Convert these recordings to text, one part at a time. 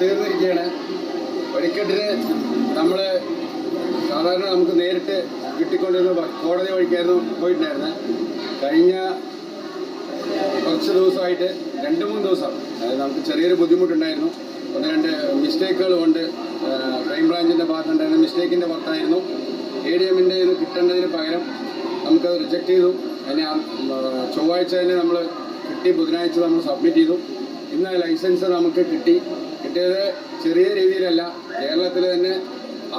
തീർന്നിരിക്കുകയാണ് വെടിക്കെട്ടിന് നമ്മൾ സാധാരണ നമുക്ക് നേരിട്ട് കിട്ടിക്കൊണ്ടിരുന്ന കോടതി വഴിക്കായിരുന്നു പോയിട്ടുണ്ടായിരുന്നത് കഴിഞ്ഞ കുറച്ച് ദിവസമായിട്ട് രണ്ട് മൂന്ന് ദിവസം അതായത് നമുക്ക് ചെറിയൊരു ബുദ്ധിമുട്ടുണ്ടായിരുന്നു. ഒന്ന് രണ്ട് മിസ്റ്റേക്കുകൾ കൊണ്ട് ക്രൈംബ്രാഞ്ചിന്റെ ഭാഗത്തുണ്ടായിരുന്ന മിസ്റ്റേക്കിന്റെ പുറത്തായിരുന്നു. എ ഡി എമ്മിന്റെ ഇത് കിട്ടേണ്ടതിന് പകരം നമുക്കത് റിജക്റ്റ് ചെയ്തു. അതിനെ ചൊവ്വാഴ്ച തന്നെ നമ്മൾ കിട്ടി ബുധനാഴ്ച നമ്മൾ സബ്മിറ്റ് ചെയ്തു. ഇന്ന് ലൈസൻസ് നമുക്ക് കിട്ടി. കിട്ടിയത് ചെറിയ രീതിയിലല്ല. കേരളത്തിൽ തന്നെ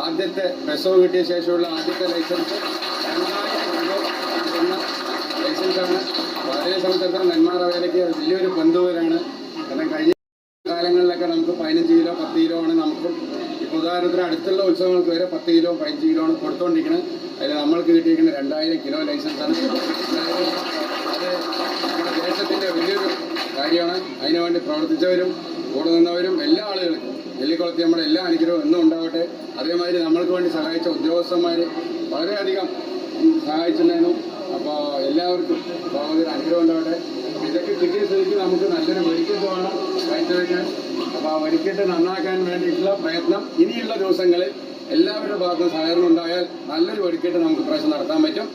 ആദ്യത്തെ പെസോ കിട്ടിയ ശേഷമുള്ള ആദ്യത്തെ ലൈസൻസ് ലൈസൻസാണ്. വളരെ സംബന്ധിച്ചിടത്തോളം നെന്മാറ വേലയ്ക്ക് വലിയൊരു ബന്ധുവരാണ്. കാരണം കഴിഞ്ഞ കാലങ്ങളിലൊക്കെ നമുക്ക് പതിനഞ്ച് കിലോ പത്ത് കിലോ ആണ് നമുക്ക് ഇപ്പോൾ ഉദാഹരണത്തിന് അടുത്തുള്ള ഉത്സവങ്ങൾക്ക് വരെ പത്ത് കിലോ പതിനഞ്ച് കിലോ ആണ് കൊടുത്തുകൊണ്ടിരിക്കുന്നത് അതിൽ നമ്മൾക്ക് കിട്ടിയിരിക്കുന്ന രണ്ടായിരം കിലോ ലൈസൻസാണ്. അത് നമ്മുടെ അതിനുവേണ്ടി പ്രവർത്തിച്ചവരും കൂടെ നിന്നവരും എല്ലാ ആളുകൾക്കും നെല്ലിക്കുളത്തി നമ്മുടെ എല്ലാ അനുഗ്രഹവും എന്നും ഉണ്ടാവട്ടെ. അതേമാതിരി നമ്മൾക്ക് വേണ്ടി സഹായിച്ച ഉദ്യോഗസ്ഥന്മാർ വളരെയധികം സഹായിച്ചിട്ടുണ്ടായിരുന്നു. അപ്പോൾ എല്ലാവർക്കും ഭഗവതിയുടെ അനുഗ്രഹം ഉണ്ടാവട്ടെ. ഇതൊക്കെ കിട്ടിയ സ്ഥിതിക്ക് നമുക്ക് നല്ലൊരു വെടിക്കെട്ട് വേണം. കാഴ്ചവെക്കാൻ അപ്പോൾ ആ വെടിക്കെട്ട് നന്നാക്കാൻ വേണ്ടിയിട്ടുള്ള പ്രയത്നം ഇനിയുള്ള ദിവസങ്ങളിൽ എല്ലാവരുടെ ഭാഗത്തും സഹകരണം ഉണ്ടായാൽ നല്ലൊരു വെടിക്കെട്ട് നമുക്ക് പ്രാവശ്യം നടത്താൻ പറ്റും.